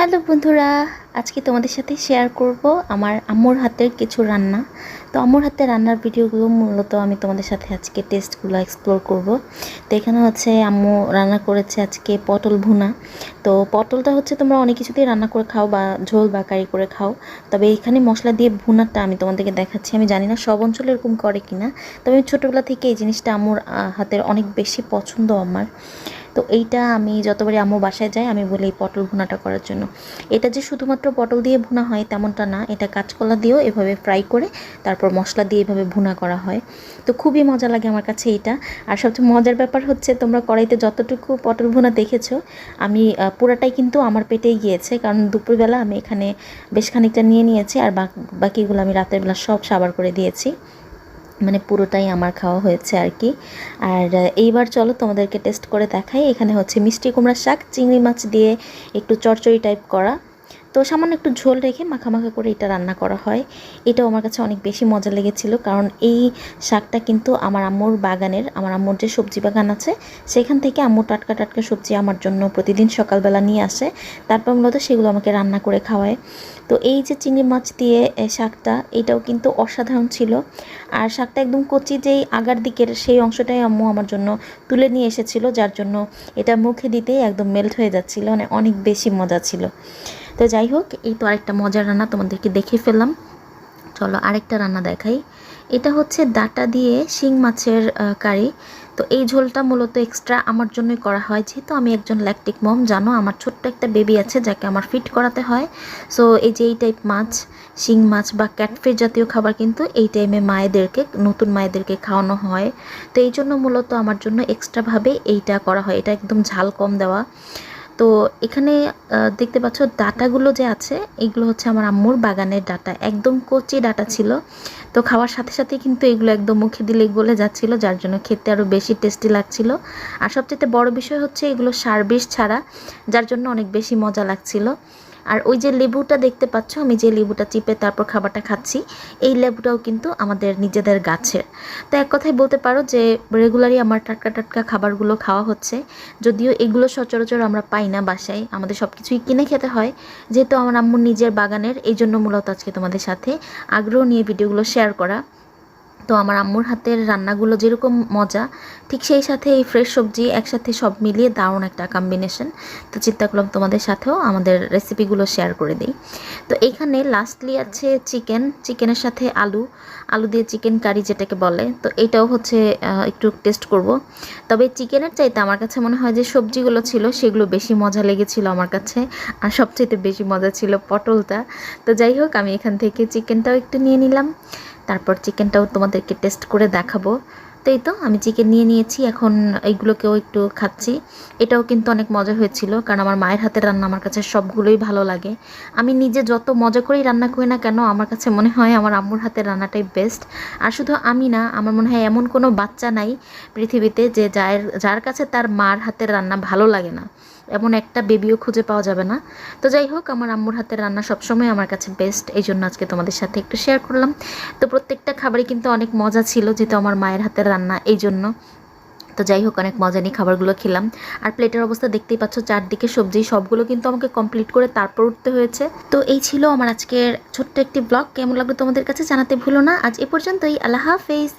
Hello বন্ধুরা, আজকে তোমাদের সাথে শেয়ার করব আমার আম্মুর হাতের কিছু রান্না। তো আম্মুর হাতের রান্নার ভিডিওগুলো মূলত আমি তোমাদের সাথে আজকে টেস্টগুলো এক্সপ্লোর করব। তো এখানে হচ্ছে আম্মু রান্না করেছে আজকে পটল ভুনা। তো পটলটা হচ্ছে তোমরা অনেক কিছুতেই রান্না করে খাও বা ঝোল বা কারি করে খাও। তবে এখানে মশলা দিয়ে ভুনাটা আমি তোমাদেরকে দেখাচ্ছি। আমি জানি না সব অঞ্চলে এরকম করে কিনা। তবে আমি ছোটোবেলা থেকে এই জিনিসটা আম্মুর হাতের অনেক বেশি পছন্দ আমার। তো এইটা আমি যতবারই আম্মু বাসায় যাই, আমি বলি এই পটল ভুনাটা করার জন্য। এটা যে শুধুমাত্র পটল দিয়ে ভুনা হয় তেমনটা না, এটা কাঁচকলা দিয়েও এভাবে ফ্রাই করে তারপর মশলা দিয়ে এভাবে ভুনা করা হয়। তো খুবই মজা লাগে আমার কাছে এটা আর সবচেয়ে মজার ব্যাপার হচ্ছে, তোমরা কড়াইতে যতটুকু পটল ভুনা দেখেছ, আমি পুরাটাই কিন্তু আমার পেটেই গিয়েছে। কারণ দুপুরবেলা আমি এখানে বেশ খানিকটা নিয়ে নিয়েছি, আর বাক- বাকিগুলো আমি রাতের বেলা সব সাবার করে দিয়েছি। মানে পুরোটাই আমার খাওয়া হয়েছে আর কি। আর এইবার চলো তোমাদেরকে টেস্ট করে দেখাই। এখানে হচ্ছে মিষ্টি কুমড়ার শাক, চিংড়ি মাছ দিয়ে একটু চরচড়ি টাইপ করা। তো সামান্য একটু ঝোল রেখে মাখা মাখা করে এটা রান্না করা হয়। এটাও আমার কাছে অনেক বেশি মজা লেগেছিল, কারণ এই শাকটা কিন্তু আমার আম্মুর বাগানের, আমার আম্মুর যে সবজি বাগান আছে, সেখান থেকে আম্মু টাটকা টাটকা সবজি আমার জন্য প্রতিদিন সকালবেলা নিয়ে আসে। তারপর মূলত সেগুলো আমাকে রান্না করে খাওয়ায়। তো এই যে চিংড়ি মাছ দিয়ে শাকটা, এটাও কিন্তু অসাধারণ ছিল। আর শাকটা একদম কচি যেই আগার দিকের সেই অংশটাই আম্মু আমার জন্য তুলে নিয়ে এসেছিল, যার জন্য এটা মুখে দিতেই একদম মেল্ট হয়ে যাচ্ছিল মানে অনেক বেশি মজা ছিল। তো যাই হোক, এই তো আরেকটা মজার রান্না তোমাদেরকে দেখে ফেললাম। চলো আরেকটা রান্না দেখাই। এটা হচ্ছে ডাটা দিয়ে শিং মাছের কারি। তো এই ঝোলটা মূলত এক্সট্রা আমার জন্যই করা হয়। যেহেতু আমি একজন ল্যাকটিক মম জানো, আমার ছোট্ট একটা বেবি আছে যাকে আমার ফিট করাতে হয়। সো এই যে এই টাইপ মাছ, শিং মাছ বা ক্যাটফিশ জাতীয় খাবার কিন্তু এই টাইমে মায়েদেরকে, নতুন মায়েদেরকে খাওয়ানো হয়। তো এই জন্য মূলত আমার জন্য এক্সট্রাভাবে এইটা করা হয়। এটা একদম ঝাল কম দেওয়া। তো এখানে দেখতে পাচ্ছ ডাটাগুলো যে আছে, এগুলো হচ্ছে আমার আম্মুর বাগানের ডাটা। একদম কচি ডাটা ছিল। তো খাওয়ার সাথে সাথে কিন্তু এগুলো একদম মুখে দিলে গলে যাচ্ছিল, যার জন্য খেতে আরও বেশি টেস্টি লাগছিল। আর সবচেয়ে বড় বিষয় হচ্ছে এগুলো সার বিষ ছাড়া, যার জন্য অনেক বেশি মজা লাগছিল। আর ওই যে লেবুটা দেখতে পাচ্ছ, আমি যে লেবুটা চিপে তারপর খাবারটা খাচ্ছি, এই লেবুটাও কিন্তু আমাদের নিজেদের গাছের। তো এক কথায় বলতে পারো যে রেগুলারই আমার টাটকা টাটকা খাবারগুলো খাওয়া হচ্ছে, যদিও এগুলো সচরাচর আমরা পাই না বাসায়, আমাদের সব কিছুই কিনে খেতে হয়। যেহেতু আমার আম্মুর নিজের বাগানের, এই জন্য মূলত আজকে তোমাদের সাথে আগ্রহ নিয়ে ভিডিওগুলো শেয়ার করা। তো আমার আম্মুর হাতের রান্নাগুলো যেরকম মজা, ঠিক সেই সাথে এই ফ্রেশ সবজি একসাথে সব মিলিয়ে দারুণ একটা কম্বিনেশন তো চিন্তা করলাম তোমাদের সাথেও আমাদের রেসিপিগুলো শেয়ার করে দিই। তো এইখানে লাস্টলি আছে চিকেন চিকেনের সাথে আলু। আলু দিয়ে চিকেন কারি যেটাকে বলে, তো এটাও হচ্ছে একটু টেস্ট করব। তবে চিকেনের চাইতে আমার কাছে মনে হয় যে সবজিগুলো ছিল, সেগুলো বেশি মজা লেগেছিল আমার কাছে। আর সবচাইতে বেশি মজা ছিল পটলটা। তো যাই হোক, আমি এখান থেকে চিকেনটাও একটু নিয়ে নিলাম। তারপর চিকেনটাও তোমাদেরকে টেস্ট করে দেখাবো। তো এই তো? আমি চিকেন নিয়ে নিয়েছি, এখন এইগুলোকেও একটু খাচ্ছি। এটাও কিন্তু অনেক মজা হয়েছিল, কারণ আমার মায়ের হাতের রান্না আমার কাছে সবগুলোই ভালো লাগে। আমি নিজে যত মজা করেই রান্না করি না কেন, আমার কাছে মনে হয় আমার আম্মুর হাতের রান্নাটাই বেস্ট আর শুধু আমি না, আমার মনে হয় এমন কোনো বাচ্চা নাই পৃথিবীতে যে যার যার কাছে তার মার হাতের রান্না ভালো লাগে না। এমন একটা বেবিও খুঁজে পাওয়া যাবে না। তো যাই হোক, আমার আম্মুর হাতের রান্না সবসময় আমার কাছে বেস্ট এই জন্য আজকে তোমাদের সাথে একটু শেয়ার করলাম। তো প্রত্যেকটা খাবারই কিন্তু অনেক মজা ছিল, যেহেতু আমার মায়ের হাতের রান্না, এই জন্য। তো যাই হোক, অনেক মজা নিয়ে খাবারগুলো খেলাম। আর প্লেটের অবস্থা দেখতেই পাচ্ছ, চারদিকে সবজি, সবগুলো কিন্তু আমাকে কমপ্লিট করে তারপর উঠতে হয়েছে। তো এই ছিল আমার আজকের ছোট্ট একটি ব্লগ কেমন লাগল তোমাদের কাছে জানাতে ভুলো না। আজ এ পর্যন্তই, আল্লাহ হাফেজ।